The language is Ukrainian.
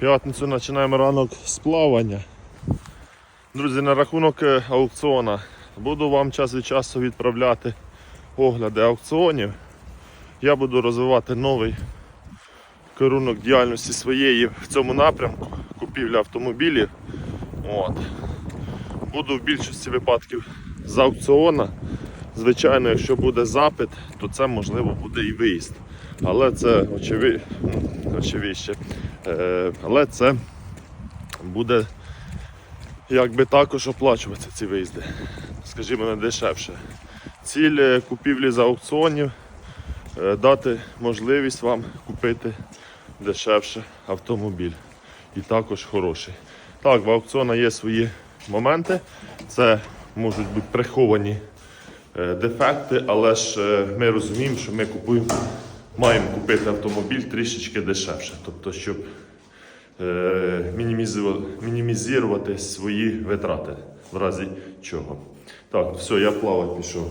П'ятницю починаємо ранок з плавання. Друзі, на рахунок е, аукціона буду вам час від часу відправляти огляди аукціонів. Я буду розвивати новий керунок діяльності своєї в цьому напрямку, купівля автомобілів. От. Буду в більшості випадків з аукціона. Звичайно, якщо буде запит, то це можливо буде і виїзд. Але це очевидно. Е, але це буде якби також оплачуватися ці виїзди. Скажімо, не дешевше. Ціль е, купівлі з аукціонів е, дати можливість вам купити дешевше автомобіль. І також хороший. Так, в аукціона є свої моменти. Це можуть бути приховані е, дефекти, але ж е, ми розуміємо, що ми купуємо, маємо купити автомобіль трішечки дешевше. Тобто, щоб е, мінімізувати, свої витрати в разі чого. Так, все, я плавати пішов.